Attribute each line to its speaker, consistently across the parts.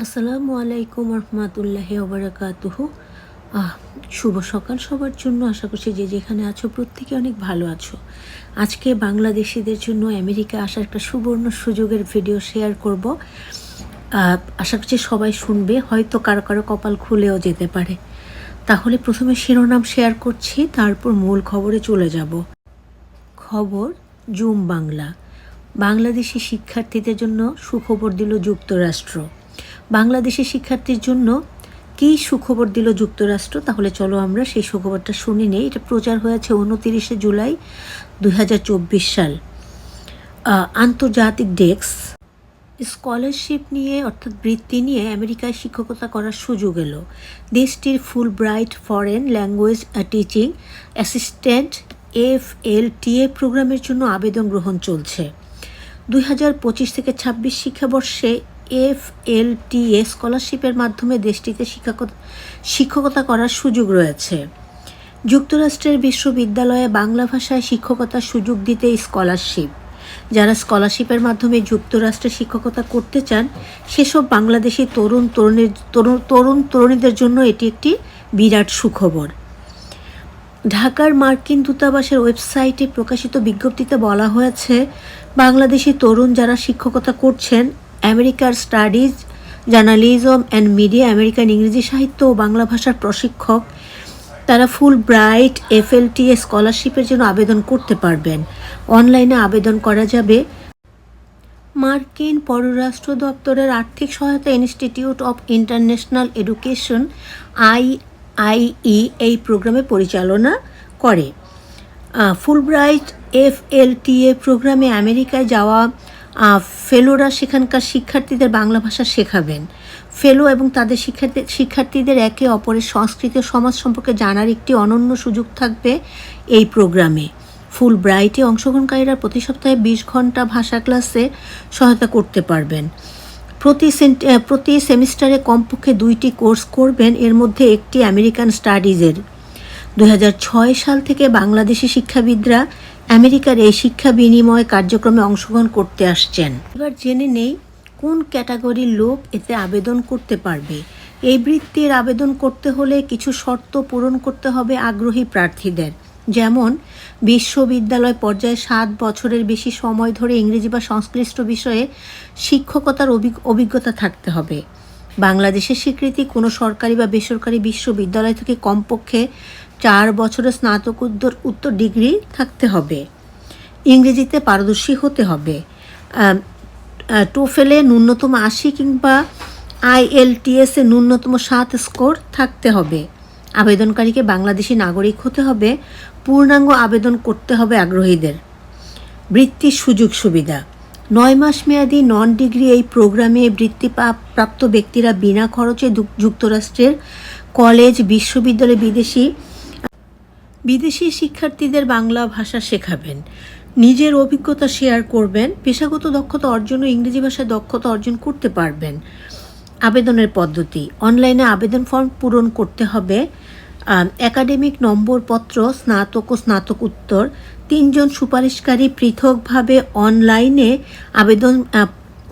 Speaker 1: আসসালামু আলাইকুম রহমতুল্লাহ ওবরাকাতুহ। শুভ সকাল সবার জন্য। আশা করছি যে যেখানে আছো প্রত্যেকে অনেক ভালো আছো। আজকে বাংলাদেশিদের জন্য আমেরিকা আসার একটা সুবর্ণ সুযোগের ভিডিও শেয়ার করব। আশা করছি সবাই শুনবে। হয়তো কারও কারও কপাল খুলেও যেতে পারে। তাহলে প্রথমে শিরোনাম শেয়ার করছি, তারপর মূল খবরে চলে যাব। খবর, জুম বাংলা। বাংলাদেশি শিক্ষার্থীদের জন্য সুখবর দিল যুক্তরাষ্ট্র। বাংলাদেশি শিক্ষার্থীর জন্য কী সুখবর দিল যুক্তরাষ্ট্র? তাহলে চলো আমরা সেই সুখবরটা শুনি নেই। এটা প্রচার হয়েছে উনতিরিশে জুলাই দু হাজার চব্বিশ সাল। আন্তর্জাতিক ডেস্ক স্কলারশিপ নিয়ে, অর্থাৎ বৃত্তি নিয়ে আমেরিকায় শিক্ষকতা করার সুযোগ এলো। দেশটির Fulbright foreign language teaching assistant F L TA প্রোগ্রামের জন্য আবেদন গ্রহণ চলছে। দুই হাজার পঁচিশ থেকে ছাব্বিশ শিক্ষাবর্ষে এফ এল টিএ স্কলারশিপের মাধ্যমে দেশটিতে শিক্ষকতা করার সুযোগ রয়েছে। যুক্তরাষ্ট্রের বিশ্ববিদ্যালয়ে বাংলা ভাষায় শিক্ষকতার সুযোগ দিতে স্কলারশিপ। যারা স্কলারশিপের মাধ্যমে যুক্তরাষ্ট্রে শিক্ষকতা করতে চান, সেসব বাংলাদেশি তরুণ তরুণীর, তরুণ তরুণ তরুণীদের জন্য এটি একটি বিরাট সুখবর। ঢাকার মার্কিন দূতাবাসের ওয়েবসাইটে প্রকাশিত বিজ্ঞপ্তিতে বলা হয়েছে, বাংলাদেশি তরুণ যারা শিক্ষকতা করছেন আমেরিকার studies journalism and media American ইংরেজি সাহিত্য ও বাংলা ভাষার প্রশিক্ষক। তারা ফুল ব্রাইট এফএলটিএ স্কলারশিপের জন্য আবেদন করতে পারবেন। অনলাইনে আবেদন করা যাবে। মার্কিন পররাষ্ট্র দপ্তরের আর্থিক সহায়তা institute of international education I I E এই প্রোগ্রামে পরিচালনা করে। ফুলব্রাইট এফ এল টিএ প্রোগ্রামে আমেরিকায় যাওয়া ফেলোরা সেখানকার শিক্ষার্থীদের বাংলা ভাষা শেখাবেন। ফেলো এবং তাদের শিক্ষার্থী, শিক্ষার্থীদের একে অপরের সংস্কৃতি ও সমাজ সম্পর্কে জানার একটি অনন্য সুযোগ থাকবে এই প্রোগ্রামে। ফুল ব্রাইটে অংশগ্রহণকারীরা প্রতি সপ্তাহে বিশ ঘণ্টা ভাষা ক্লাসে সহায়তা করতে পারবেন। প্রতি প্রতি সেমিস্টারে কমপক্ষে দুইটি কোর্স করবেন, এর মধ্যে একটি আমেরিকান স্টাডিজের। দু হাজার ছয় সাল থেকে বাংলাদেশি শিক্ষাবিদরা আমেরিকার এই শিক্ষা বিনিময় কার্যক্রমে অংশগ্রহণ করতে আসছেন। এবার জেনে নেই কোন ক্যাটাগরির লোক এতে আবেদন করতে পারবে। এই বৃত্তির আবেদন করতে হলে কিছু শর্ত পূরণ করতে হবে আগ্রহী প্রার্থীদের। যেমন, বিশ্ববিদ্যালয় পর্যায়ে সাত বছরের বেশি সময় ধরে ইংরেজি বা সংশ্লিষ্ট বিষয়ে শিক্ষকতার অভিজ্ঞতা থাকতে হবে। বাংলাদেশের স্বীকৃতি কোনো সরকারি বা বেসরকারি বিশ্ববিদ্যালয় থেকে কমপক্ষে চার বছরের স্নাতকোত্তর উত্তর ডিগ্রি থাকতে হবে। ইংরেজিতে পারদর্শী হতে হবে। টোফেলে ন্যূনতম আশি কিংবা আইএলটিএস ন্যূনতম সাত স্কোর থাকতে হবে। আবেদনকারীকে বাংলাদেশি নাগরিক হতে হবে। পূর্ণাঙ্গ আবেদন করতে হবে আগ্রহীদের। বৃত্তির সুযোগ সুবিধা। নয় মাস মেয়াদি নন ডিগ্রি এই প্রোগ্রামে বৃত্তি প্রাপ্ত ব্যক্তিরা বিনা খরচে যুক্তরাষ্ট্রের কলেজ, বিশ্ববিদ্যালয় বিদেশি বিদেশি শিক্ষার্থীদের বাংলা ভাষা শেখাবেন। নিজের অভিজ্ঞতা শেয়ার করবেন, পেশাগত দক্ষতা অর্জন ও ইংরেজি ভাষায় দক্ষতা অর্জন করতে পারবেন। আবেদনের পদ্ধতি, অনলাইনে আবেদন ফর্ম পূরণ করতে হবে একাডেমিক নম্বরপত্র, স্নাতক ও স্নাতক উত্তর, তিনজন সুপারিশকারী পৃথকভাবে অনলাইনে আবেদন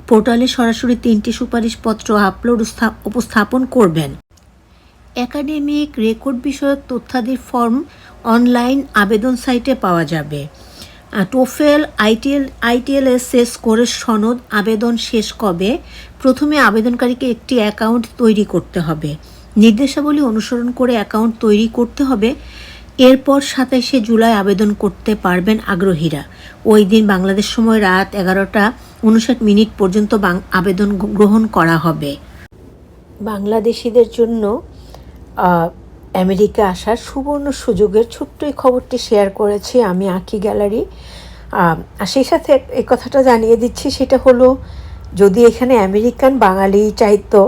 Speaker 1: পোর্টালে সরাসরি তিনটি সুপারিশপত্র আপলোড উপস্থাপন করবেন। একাডেমিক রেকর্ড বিষয়ক তথ্যাদির ফর্ম অনলাইন আবেদন সাইটে পাওয়া যাবে। টোফেল আইটিএল আইটিএলএস স্কোরের সনদ আবেদন শেষ কবে? প্রথমে আবেদনকারীকে একটি অ্যাকাউন্ট তৈরি করতে হবে। নির্দেশাবলী অনুসরণ করে অ্যাকাউন্ট তৈরি করতে হবে। এরপর সাতাইশে জুলাই আবেদন করতে পারবেন আগ্রহীরা। ওই দিন বাংলাদেশ সময় রাত এগারোটা উনষাট মিনিট পর্যন্ত আবেদন গ্রহণ করা হবে। বাংলাদেশিদের জন্য আমেরিকা আসার সুবর্ণ সুযোগের ছোট্ট এই খবরটি শেয়ার করেছি আমি আঁকি গ্যালারি আর সেই সাথে এই কথাটা জানিয়ে দিচ্ছি, সেটা হলো, যদি এখানে আমেরিকান বাঙালি চাইতো,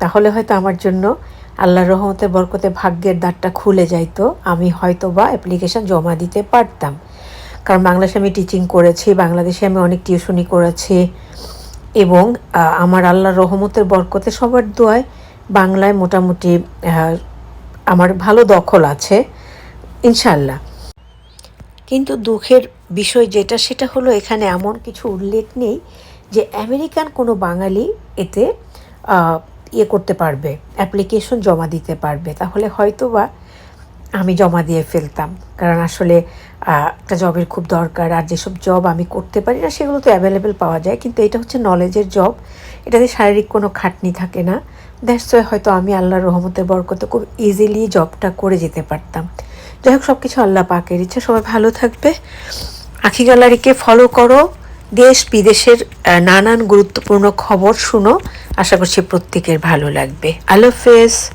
Speaker 1: তাহলে হয়তো আমার জন্য আল্লাহর রহমতে, বরকতে, ভাগ্যের দ্বারটা খুলে যাইতো, আমি হয়তো বা অ্যাপ্লিকেশন জমা দিতে পারতাম। কারণ বাংলাদেশে আমি টিচিং করেছি, বাংলাদেশে আমি অনেক টিউশনি করেছি এবং আমার আল্লাহর রহমতের বরকতে সবার দোয়ায় বাংলায় মোটামুটি আমার ভালো দখল আছে ইনশাল্লাহ কিন্তু দুঃখের বিষয় যেটা, সেটা হলো এখানে এমন কিছু উল্লেখ নেই যে আমেরিকান কোনো বাঙালি এতে ইয়ে করতে পারবে, অ্যাপ্লিকেশন জমা দিতে পারবে। তাহলে হয়তো বা আমি জমা দিয়ে ফেলতাম। কারণ আসলে একটা জবের খুব দরকার, আর যেসব জব আমি করতে পারি না, সেগুলো তো অ্যাভেলেবেল পাওয়া যায়। কিন্তু এটা হচ্ছে নলেজের জব। এটাতে শারীরিক কোনো খাটনি থাকে না। দ্যাটস ওয়ে হয়তো আমি আল্লাহর রহমতের বরকতে খুব ইজিলি জবটা করে যেতে পারতাম। যাই হোক সব কিছু আল্লাহ পাকের ইচ্ছা। সবাই ভালো থাকবে। আখি গ্যালারিকে ফলো করো। দেশ, বিদেশের নানান গুরুত্বপূর্ণ খবর শুনো। আশা করছি প্রত্যেকের ভালো লাগবে। আল্লাহ হাফেজ।